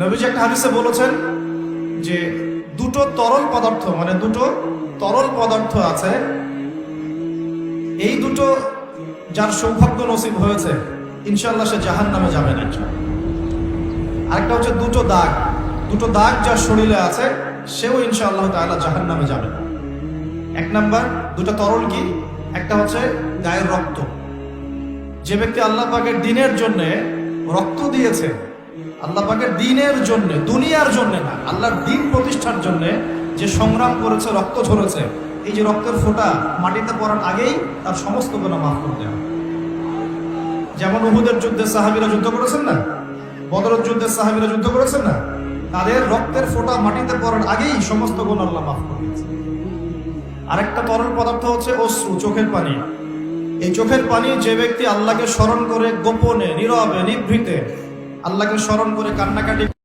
নবীজি একটা হাদিসে বলেছেন যে দুটো তরল পদার্থ মানে দুটো তরল পদার্থ আছে, এই দুটো যার সৌভাগ্য নসিব হয়েছে ইনশাল্লাহ সে জাহান নামে যাবে না। আরেকটা হচ্ছে দুটো দাগ। দুটো দাগ যার শরীরে আছে, সেও ইনশাআল্লাহ তাআলা জাহান নামে যাবে। না এক নাম্বার, দুটো তরল কি? একটা হচ্ছে গায়ের রক্ত। যে ব্যক্তি আল্লাহ পাকের দিনের জন্য রক্ত দিয়েছে আল্লাহ দিনের জন্য, দুনিয়ার জন্য না, আল্লাহর দিন প্রতিষ্ঠার জন্য যে সংগ্রাম করেছে, রক্ত ঝরেছে, এই যে রক্তের ফোঁটা মাটিতে পড়ার আগেই তার সমস্ত গুণা মাফ করে দেওয়া যেমন উহুদের যুদ্ধে সাহাবিরা যুদ্ধ করেছেন না? বদরের যুদ্ধে সাহাবিরা যুদ্ধ করেছেন না? তাদের রক্তের ফোঁটা মাটিতে পড়ার আগেই সমস্ত গুণ আল্লাহ মাফ করে দিয়েছে আরেকটা তরল পদার্থ হচ্ছে অশ্রু, চোখের পানি। এই চোখের পানি যে ব্যক্তি আল্লাহকে স্মরণ করে গোপনে, নীরবে, নিভৃতে আল্লাহকে স্মরণ করে কান্নাকাটি